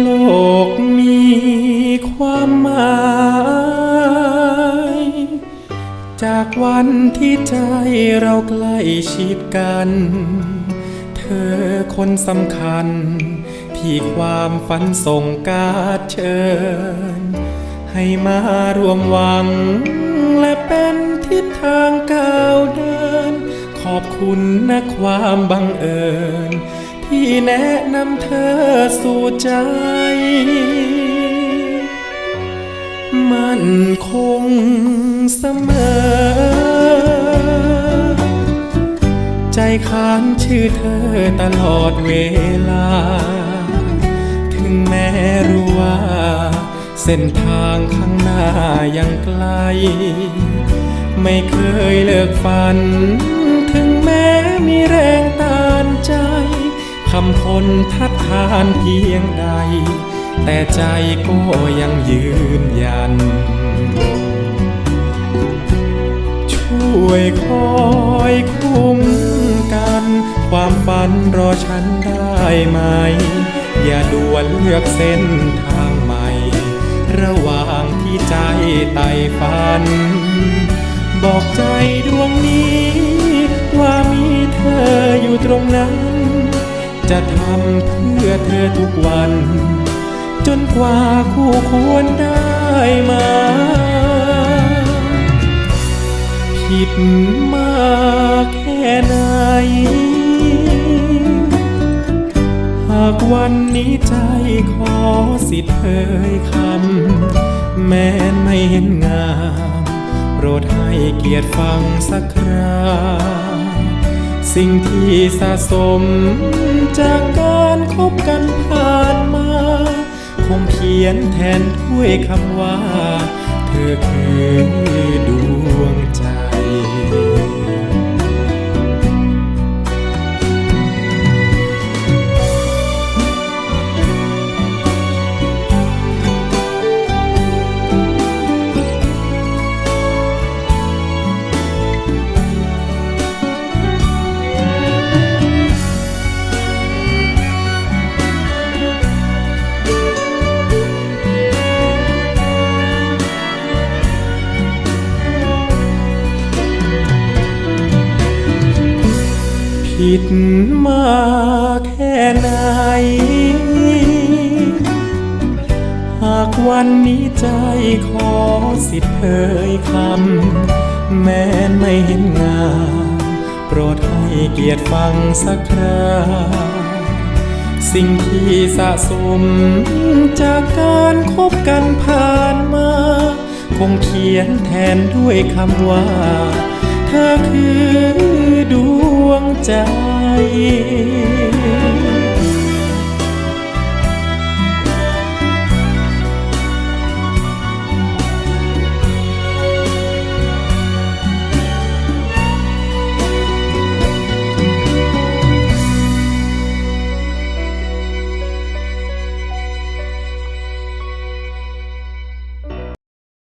โลกมีความหมาย จากวันที่ใจเราใกล้ชิดกัน เธอคนสำคัญ ที่ความฝันส่งการเชิญ ให้มารวมหวัง และเป็นทิศทางก้าวเดิน ขอบคุณนะความบังเอิญ ที่แนะนำเธอสู่ใจ มันคงเสมอ ใจค้านชื่อเธอตลอดเวลา ถึงแม้รู้ว่า เส้นทางข้างหน้ายังไกล ไม่เคยเลิกฝัน ถึงแม้มีแรงต้านใจ คำคนทัดทานเพียงใด แต่ใจก็ยังยืนยัน ช่วยคอยคุ้มกัน ความฝันรอฉันได้ไหม อย่าด่วนเลือกเส้นทางใหม่ ระหว่างที่ใจไต่ฝัน จะทำเพื่อเธอทุกวัน จนกว่าคู่ควรได้มา ผิดมากแค่ไหน หากวันนี้ใจขอสิทธิ์เอ่ยคำ แม้ไม่เห็นงาม โปรดให้เกียรติฟังสักคราสิ่งที่สะสม จากการคบกันผ่านมา คงเขียนแทนด้วยคำว่า เธอคือ ผิดมาแค่ไหน หากวันนี้ใจขอสิทธิ์เอ่ยคำ แม้ไม่เห็นงาม โปรดให้เกียรติฟังสักคราสิ่งที่สะสมจากการคบกันผ่านมา คงเขียนแทนด้วยคำว่า เธอคือดวงใจ